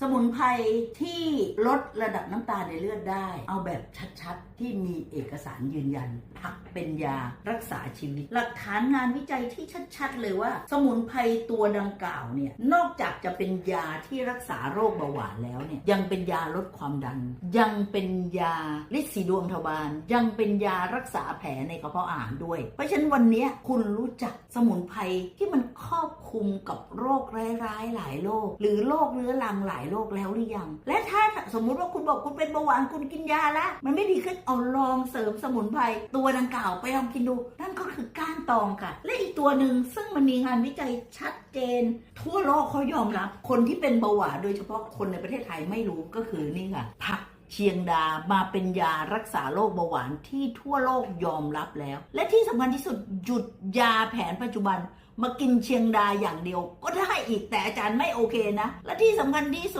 สมุนไพรที่ลดระดับน้ำตาลในเลือดได้ เอาแบบชัดๆ ที่มีเอกสารยืนยัน ผักเป็นยารักษาชีวิต หลักฐานงานวิจัยที่ชัดๆ เลยว่า สมุนไพรตัวดังกล่าวเนี่ย นอกจากจะเป็นยาที่รักษาโรคเบาหวานแล้วเนี่ย ยังเป็นยาลดความดัน ยังเป็นยาลิสีดวงทวารยังเป็นยารักษาแผลในกระเพาะอาหารด้วย เพราะฉะนั้นวันนี้คุณรู้จักสมุนไพรที่มันครอบ คุมกับโรคร้ายๆหลายโรคหรือโรคเรื้อรังหลายโรคแล้วหรือยัง และถ้าสมมุติว่าคุณบอกคุณเป็นเบาหวานคุณกินยาล้วมันไม่ดีขึ้นเอาลองเสริมสมุนไพรตัวดังกล่าวไปลองกินดู นั่นก็คือก้านตองค่ะ และอีกตัวหนึ่งซึ่งมันมีงานวิจัยชัดเจน ทั่วโลกเขายอมรับ คนที่เป็นเบาหวานโดยเฉพาะคนในประเทศไทยไม่รู้ก็คือนี่ค่ะผัก เชียงดามาเป็นยารักษาโรคเบาหวานที่ทั่วโลกยอมรับแล้ว และที่สำคัญที่สุดหยุดยาแผนปัจจุบันมากินเชียงดาอย่างเดียว ก็ได้อีกแต่อาจารย์ไม่โอเคนะ และที่สำคัญที่สุด